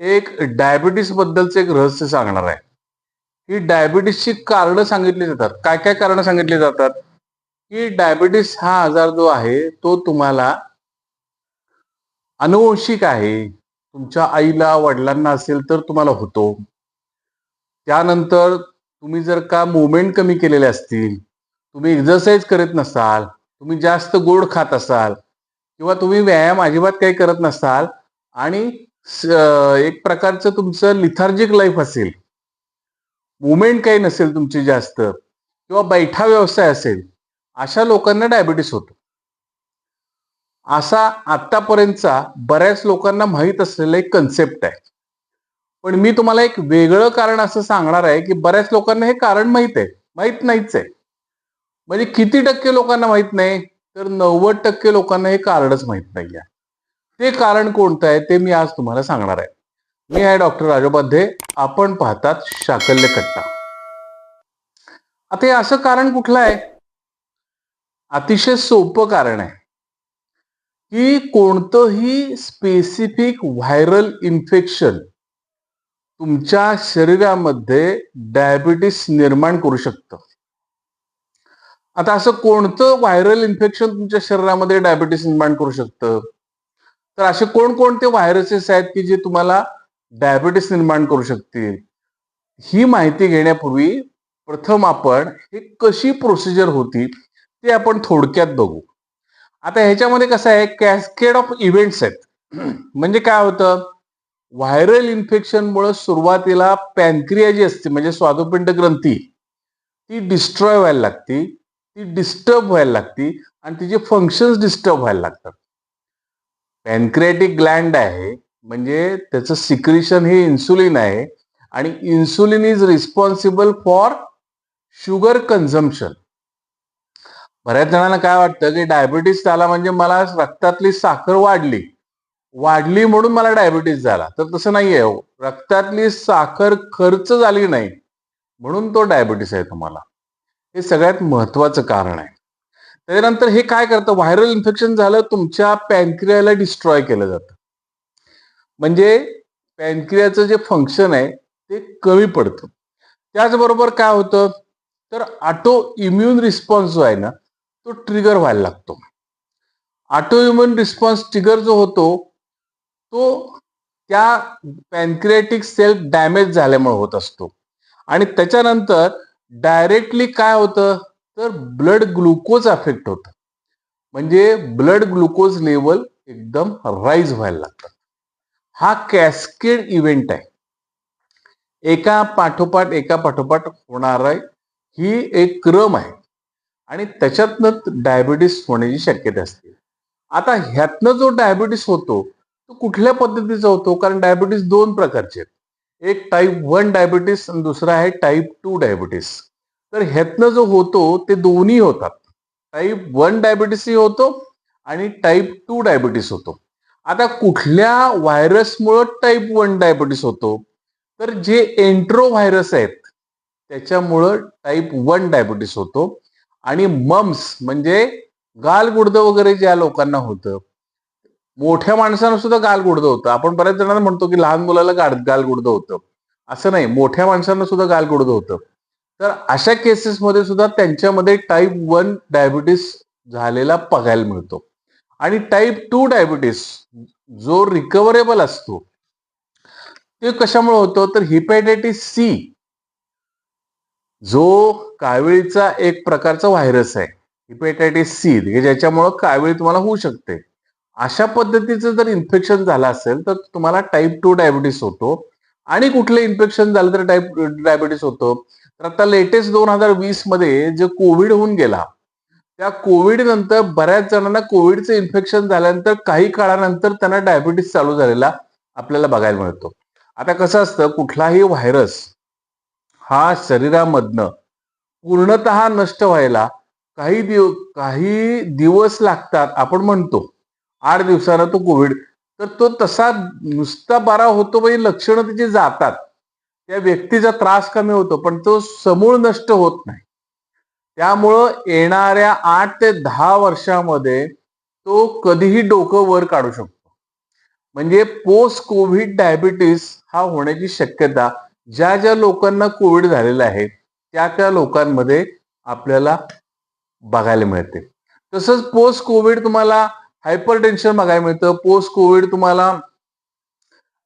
एक डायबिटीस बद्दलचं एक रहस्य सांगणार आहे. ही डायबिटीसची कारणं सांगितली जातात. काय काय कारणं सांगितली जातात? की डायबिटीस हा आजार जो आहे तो तुम्हाला अनुवंशिक आहे. तुमच्या आईला वडिलांना असेल तर तुम्हाला होतो. त्यानंतर तुम्ही जर का मुवमेंट कमी केलेले असतील तुम्ही एक्झरसाइज करत नसाल तुम्ही जास्त गोड खात असाल किंवा तुम्ही व्यायाम अजिबात काही करत नसाल आणि एक प्रकारचं तुमचं लिथार्जिक लाईफ असेल. मुवमेंट काही नसेल तुमची जास्त किंवा बैठा व्यवसाय असेल अशा लोकांना डायबिटीस होतो. असा आतापर्यंतचा बऱ्याच लोकांना माहीत असलेला एक कन्सेप्ट आहे. पण मी तुम्हाला एक वेगळं कारण असं सांगणार आहे की बऱ्याच लोकांना हे कारण माहीत आहे. माहीत नाहीच आहे. म्हणजे किती टक्के लोकांना माहीत नाही तर नव्वद टक्के लोकांना हे कारणच माहीत नाही आहे ते कारण कोणतं आहे ते मी आज तुम्हाला सांगणार आहे. मी आहे डॉक्टर राजोपाध्ये आपण पाहतात शाकल्य कट्टा. आता हे असं कारण कुठलं आहे? अतिशय सोपं कारण आहे. की कोणतंही स्पेसिफिक व्हायरल इन्फेक्शन तुमच्या शरीरामध्ये डायबिटीस निर्माण करू शकतं. आता असं कोणतं व्हायरल इन्फेक्शन तुमच्या शरीरामध्ये डायबिटीस निर्माण करू शकतं? तर असे कोणकोणते व्हायरसेस आहेत की जे तुम्हाला डायबिटीस निर्माण करू शकतील? ही माहिती घेण्यापूर्वी प्रथम आपण हे कशी प्रोसिजर होती ते आपण थोडक्यात बघू. आता ह्याच्यामध्ये कसं आहे कॅस्केड ऑफ इव्हेंट्स आहेत. म्हणजे काय होतं? व्हायरल इन्फेक्शनमुळे सुरुवातीला पॅनक्रिया जी असते म्हणजे स्वादुपिंड ग्रंथी ती डिस्ट्रॉय व्हायला लागते ती डिस्टर्ब व्हायला लागती आणि तिचे फंक्शन्स डिस्टर्ब व्हायला लागतात. पॅनक्रियाटिक ग्लँड आहे म्हणजे त्याचं सिक्रिशन हे इन्सुलिन आहे आणि insulin is responsible for sugar consumption. बऱ्याच जणांना काय वाटतं की डायबिटीस झाला म्हणजे मला रक्तातली साखर वाढली. वाढली म्हणून मला डायबिटीस झाला. तर तसं नाही आहे हो. रक्तातली साखर खर्च झाली नाही म्हणून तो डायबिटीस आहे तुम्हाला. हे सगळ्यात महत्वाचं कारण आहे. त्याच्यानंतर हे काय करतं व्हायरल इन्फेक्शन झालं तुमच्या पॅनक्रियाला डिस्ट्रॉय केलं जातं. म्हणजे पॅनक्रियाचं जे फंक्शन आहे ते कमी पडतं. त्याचबरोबर काय होतं तर ऑटो इम्युन रिस्पॉन्स जो आहे ना तो ट्रिगर व्हायला लागतो. ऑटो इम्युन रिस्पॉन्स ट्रिगर जो होतो तो त्या पॅनक्रियाटिक सेल डॅमेज झाल्यामुळे होत असतो. आणि त्याच्यानंतर डायरेक्टली काय होतं तर ब्लड ग्लुकोज अफेक्ट होतं. म्हणजे ब्लड ग्लुकोज लेवल एकदम राईज व्हायला लागतात. हा कॅस्केड इव्हेंट आहे. एका पाठोपाठ एका पाठोपाठ होणार आहे. ही एक क्रम आहे. आणि त्याच्यातनं डायबिटीस होण्याची शक्यता असते. आता ह्यातनं जो डायबिटीस होतो तो कुठल्या पद्धतीचा होतो? कारण डायबिटीस दोन प्रकारचे आहेत. एक टाईप वन डायबिटीस आणि दुसरा आहे टाईप टू डायबिटीस तर ह्यातनं जो होतो ते दोन्ही होतात. टाईप वन डायबिटीसही होतो आणि टाईप टू डायबिटीस होतो. आता कुठल्या व्हायरसमुळं टाईप वन डायबिटीस होतो? तर जे एंट्रो व्हायरस आहेत त्याच्यामुळं टाईप वन डायबिटीस होतो. आणि मम्स म्हणजे गालगुडदं वगैरे ज्या लोकांना होतं मोठ्या माणसांना सुद्धा गालगुडदं होतं. आपण बऱ्याच जणांना म्हणतो की लहान मुलाला गाड गालगुडदं होतं. असं नाही. मोठ्या माणसांना सुद्धा गालगुडदं होतं. तर अशा केसेसमध्ये सुद्धा त्यांच्यामध्ये टाईप वन डायबिटीस झालेला बघायला मिळतो. आणि टाईप टू डायबिटीस जो रिकव्हरेबल असतो ते कशामुळे होतो? तर हिपॅटायटिस सी जो काविळीचा एक प्रकारचा व्हायरस आहे. हिपॅटायटिस म्हणजे सी ज्याच्यामुळं कावीळ तुम्हाला होऊ शकते. अशा पद्धतीचं जर इन्फेक्शन झालं असेल तर तुम्हाला टाईप टू डायबिटीस होतो. आणि कुठलं इन्फेक्शन झालं तर टाईप डायबिटीस होतो. तर आता लेटेस्ट दोन हजार वीसमध्ये जे कोविड होऊन गेला त्या कोविड नंतर बऱ्याच जणांना कोविडचं इन्फेक्शन झाल्यानंतर काही काळानंतर त्यांना डायबिटीस चालू झालेला आपल्याला बघायला मिळतो. आता कसं असतं कुठलाही व्हायरस हा शरीरामधनं पूर्णत नष्ट व्हायला काही दिव काही दिवस लागतात आपण म्हणतो. आठ दिवसानं तो कोविड तर तो तसा नुसता बरा होतो म्हणजे लक्षणं त्याची जातात. त्या व्यक्तीचा त्रास कमी होतो पण तो समूळ नष्ट होत नाही. त्यामुळं येणाऱ्या आठ ते दहा वर्षामध्ये तो कधीही डोकं वर काढू शकतो. म्हणजे पोस्ट कोविड डायबिटीस हा होण्याची शक्यता ज्या ज्या लोकांना कोविड झालेला आहे त्या त्या लोकांमध्ये आपल्याला बघायला मिळते. तसंच पोस्ट कोविड तुम्हाला हायपर टेन्शन बघायला मिळतं पोस्ट कोविड तुम्हाला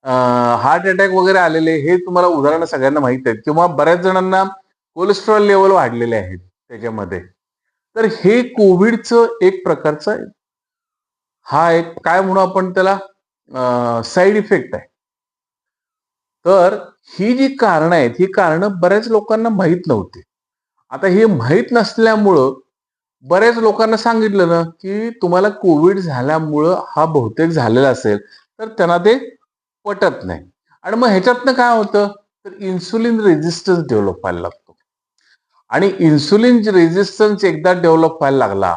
हार्ट अटॅक वगैरे आलेले हे तुम्हाला उदाहरणं सगळ्यांना माहीत आहेत. किंवा बऱ्याच जणांना कोलेस्ट्रॉल लेवल वाढलेले आहेत त्याच्यामध्ये. तर हे कोविडचं एक प्रकारचं हा एक काय म्हणू आपण त्याला? साईड इफेक्ट आहे. तर ही जी कारणं आहेत ही कारणं बऱ्याच लोकांना माहीत नव्हती. आता हे माहीत नसल्यामुळं बऱ्याच लोकांना सांगितलं ना की तुम्हाला कोविड झाल्यामुळं हा बहुतेक झालेला असेल. तर त्यांना ते पटत नाही. आणि मग ह्याच्यातनं काय होतं? तर इन्सुलिन रेजिस्टन्स डेव्हलप व्हायला लागतो. आणि इन्सुलिन रेझिस्टन्स एकदा डेव्हलप व्हायला लागला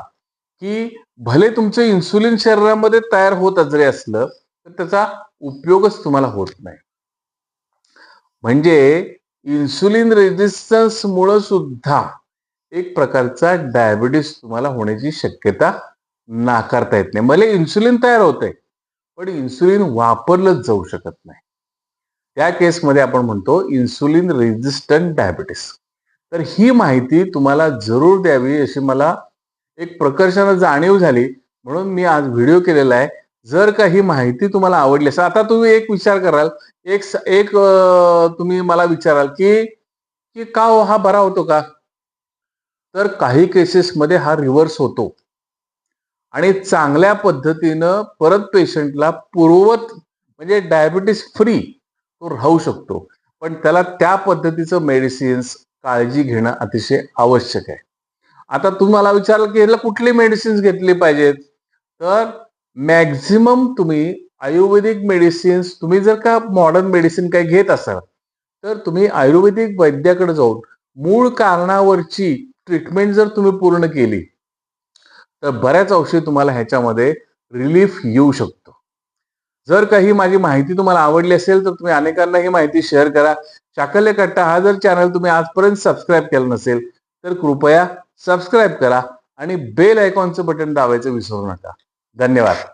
की भले तुमचं इन्सुलिन शरीरामध्ये तयार होत जरी असलं तर त्याचा उपयोगच तुम्हाला होत नाही. म्हणजे इन्सुलिन रेझिस्टन्स मुळे सुद्धा एक प्रकारचा डायबिटीस तुम्हाला होण्याची शक्यता नाकारता येत नाही. भले इन्सुलिन तयार होते पण इन्सुलिन वापरलंच जाऊ शकत नाही. त्या केसमध्ये आपण म्हणतो इन्सुलिन रेझिस्टंट डायबिटीस तर ही माहिती तुम्हाला जरूर द्यावी अशी मला एक प्रकर्षानं जाणीव झाली. म्हणून मी आज व्हिडिओ केलेला आहे. जर का ही माहिती तुम्हाला आवडली असेल आता तुम्ही एक विचार कराल. एक एक तुम्ही मला विचाराल की की का हो हा बरा होतो का? तर काही केसेसमध्ये हा रिव्हर्स होतो. आणि चांगल्या पद्धतीनं परत पेशंटला पूर्वत म्हणजे डायबिटीस फ्री तो राहू शकतो. पण त्याला त्या पद्धतीचं मेडिसिन्स काळजी घेणं अतिशय आवश्यक आहे. आता तुम्हाला विचाराल की याला कुठली मेडिसिन्स घेतली पाहिजेत? तर मॅक्झिमम तुम्ही आयुर्वेदिक मेडिसिन्स तुम्ही जर का मॉडर्न मेडिसिन काही घेत असाल तर तुम्ही आयुर्वेदिक वैद्याकडे जाऊन मूळ कारणावरची ट्रीटमेंट जर तुम्ही पूर्ण केली तर बऱ्याच औषधी तुम्हाला ह्याच्यामध्ये रिलीफ येऊ शकतो. जर काही माझी माहिती तुम्हाला आवडली असेल तर तुम्ही अनेकांना ही माहिती शेअर करा. चाकल्य कट्टा हा जर चॅनल तुम्ही आजपर्यंत सबस्क्राईब केलं नसेल तर कृपया सबस्क्राईब करा आणि बेल आयकॉनचं बटन दाबायचं विसरू नका. धन्यवाद.